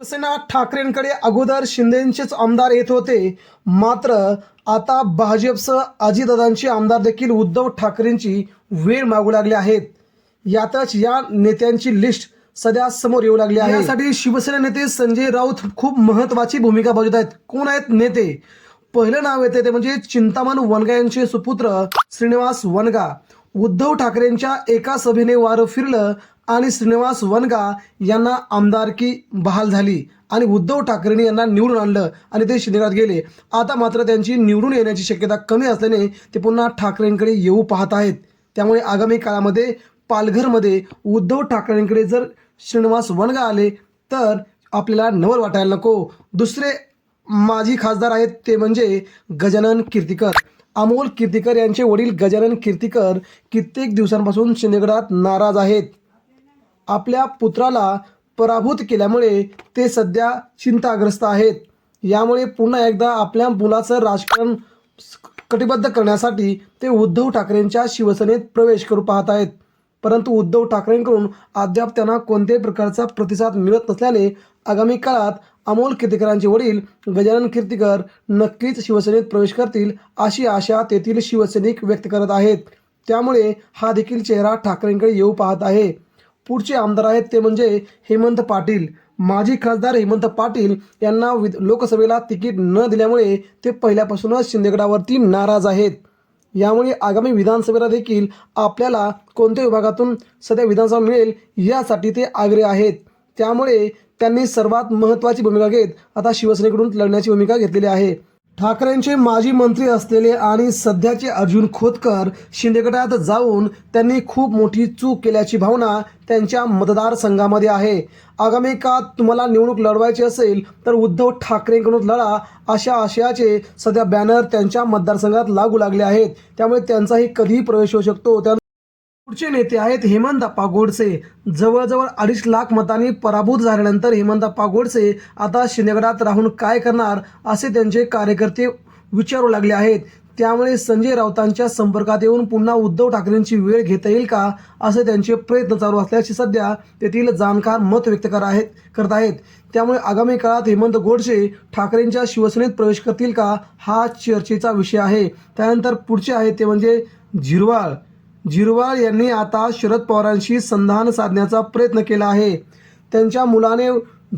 शिवसेना ठाकरेंकडे अगोदर शिंदेचेच आमदार येत होते. मात्र आता भाजपसह अजितदादांचे आमदार देखील उद्धव ठाकरेंची वेळ मागू लागले आहेत. यातच या नेत्यांची लिस्ट सध्या समोर येऊ लागली आहे. यासाठी शिवसेना नेते संजय राऊत खूप महत्वाची भूमिका बजावत आहेत. कोण आहेत नेते? पहिलं नाव येते ते म्हणजे चिंतामण वनगा यांचे सुपुत्र श्रीनिवास वनगा. उद्धव ठाकरेंच्या एका सभेने वारं फिरलं. आणि श्रीनिवास वनगा यांना आमदारकी बहाल झाली आणि उद्धव ठाकरेंनी यांना निवडून आणलं आणि ते शिंदेगडात गेले. आता मात्र त्यांची निवडून येण्याची शक्यता कमी असल्याने ते पुन्हा ठाकरेंकडे येऊ पाहत आहेत. त्यामुळे आगामी काळामध्ये पालघरमध्ये उद्धव ठाकरेंकडे जर श्रीनिवास वनगा आले तर आपल्याला नवल वाटायला नको. दुसरे माजी खासदार आहेत ते म्हणजे गजानन कीर्तिकर. अमोल कीर्तिकर यांचे वडील गजानन कीर्तिकर कित्येक दिवसांपासून शिंदेगडात नाराज आहेत. आपल्या पुत्राला पराभूत केल्यामुळे ते सध्या चिंताग्रस्त आहेत. यामुळे पुन्हा एकदा आपल्या मुलाचं राजकारण कटिबद्ध करण्यासाठी ते उद्धव ठाकरेंच्या शिवसेनेत प्रवेश करू पाहत आहेत. परंतु उद्धव ठाकरेंकडून अद्याप त्यांना कोणत्याही प्रकारचा प्रतिसाद मिळत नसल्याने आगामी काळात अमोल कीर्तिकरांचे वडील गजानन कीर्तिकर नक्कीच शिवसेनेत प्रवेश करतील अशी आशा तेथील शिवसैनिक व्यक्त करत आहेत. त्यामुळे हा देखील चेहरा ठाकरेंकडे येऊ पाहत आहे. पुढचे आमदार आहेत ते म्हणजे हेमंत पाटील. माजी खासदार हेमंत पाटील यांना विध लोकसभेला तिकीट न दिल्यामुळे ते पहिल्यापासूनच शिंदेगडावरती नाराज आहेत. यामुळे आगामी विधानसभेला देखील आपल्याला कोणत्या विभागातून सध्या विधानसभा मिळेल यासाठी ते आग्रही आहेत. त्यामुळे त्यांनी सर्वात महत्त्वाची भूमिका घेत आता शिवसेनेकडून लढण्याची भूमिका घेतलेली आहे. ठाकरेंचे माजी मंत्री असलेले आणि सध्याचे अर्जुन खोतकर शिंदेगडात जाऊन त्यांनी खूप मोठी चूक केल्याची भावना त्यांच्या मतदारसंघामध्ये आहे. आगामी काळात तुम्हाला निवडणूक लढवायची असेल तर उद्धव ठाकरेंकडून लढा अशा आशयाचे सध्या बॅनर त्यांच्या मतदारसंघात लागू लागले आहेत. त्यामुळे त्यांचाही कधीही प्रवेश होऊ शकतो. त्या पुढचे नेते आहेत हेमंतप्पा गोडसे. जवळजवळ अडीच लाख मतांनी पराभूत झाल्यानंतर हेमंतप्पा गोडसे आता शिंदेगडात राहून काय करणार असे त्यांचे कार्यकर्ते विचारू लागले आहेत. त्यामुळे संजय राऊतांच्या संपर्कात येऊन पुन्हा उद्धव ठाकरेंची वेळ घेता येईल का असे त्यांचे प्रयत्न चालू असल्याचे सध्या तेथील जाणकार मत व्यक्त कर आहेत करत आहेत. त्यामुळे आगामी काळात हेमंत गोडसे ठाकरेंच्या शिवसेनेत प्रवेश करतील का हा चर्चेचा विषय आहे. त्यानंतर पुढचे आहे ते म्हणजे झिरवाळ. जिरवाळ यांनी आता शरद पवारांशी संधान साधण्याचा प्रयत्न केला आहे. त्यांच्या मुलाने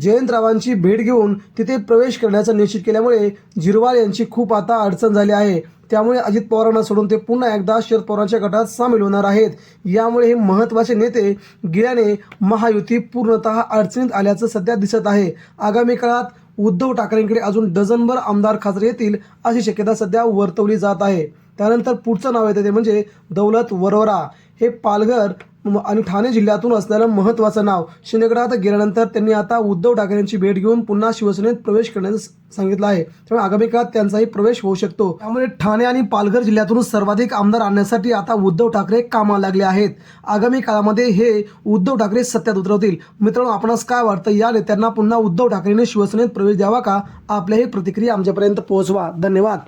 जयंतरावांची भेट घेऊन तिथे प्रवेश करण्याचं निश्चित केल्यामुळे जिरवाळ यांची खूप आता अडचण झाली आहे. त्यामुळे अजित पवारांना सोडून ते पुन्हा एकदा शरद पवारांच्या गटात सामील होणार आहेत. यामुळे हे महत्त्वाचे नेते गेल्याने महायुती पूर्णतः अडचणीत आल्याचं सध्या दिसत आहे. आगामी काळात उद्धव ठाकरेंकडे अजून डझनभर आमदार खासदार येतील अशी शक्यता सध्या वर्तवली जात आहे. त्यानंतर पुढचं नाव येतं ते म्हणजे दौलत वरोरा हे पालघर आणि ठाणे जिल्ह्यातून असलेलं महत्त्वाचं नाव शिंदेगडात गेल्यानंतर त्यांनी आता उद्धव ठाकरेंची भेट घेऊन पुन्हा शिवसेनेत प्रवेश करण्याचं सांगितलं आहे. त्यामुळे आगामी काळात त्यांचाही प्रवेश होऊ शकतो. त्यामुळे ठाणे आणि पालघर जिल्ह्यातून सर्वाधिक आमदार आणण्यासाठी आता उद्धव ठाकरे कामाला लागले आहेत. आगामी काळामध्ये हे उद्धव ठाकरे सत्यात उतरवतील. मित्रांनो आपणास काय वाटतं? या नेत्यांना पुन्हा उद्धव ठाकरेने शिवसेनेत प्रवेश द्यावा का? आपल्याही प्रतिक्रिया आमच्यापर्यंत पोहोचवा. धन्यवाद.